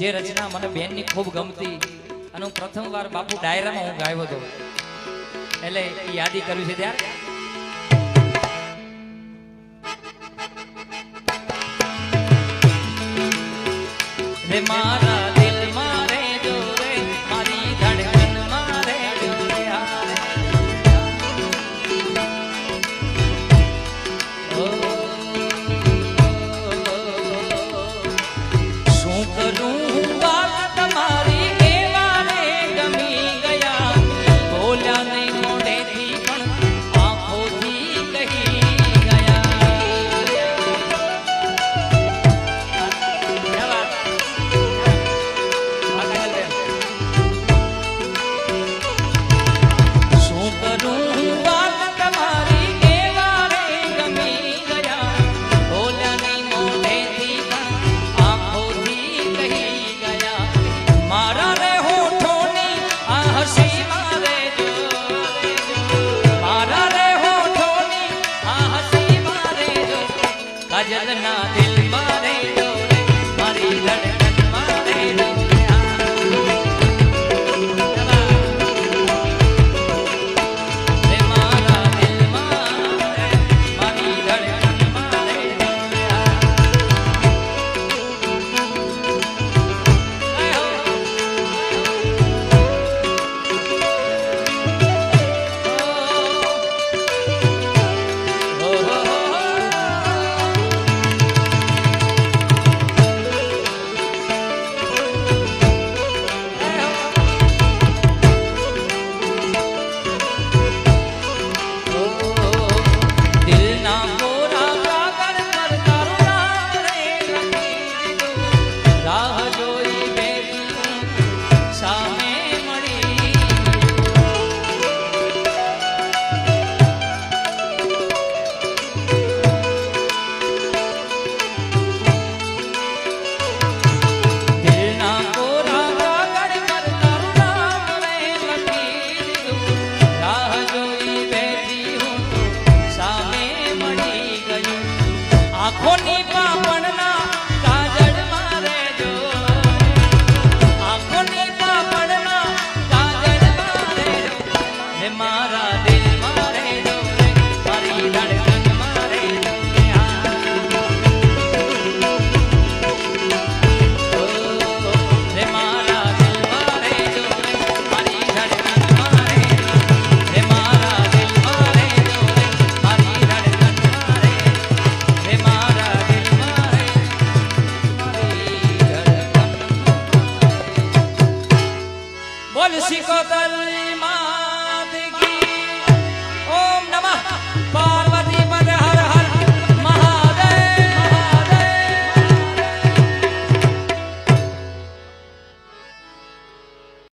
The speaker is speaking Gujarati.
જે રચના મને બેનની ખૂબ ગમતી અને પ્રથમ વાર બાપુ ડાયરામાં હું ગાયો હતો. એટલે એ યાદી કર્યું છે ત્યારે. રે મારા olha o chicotado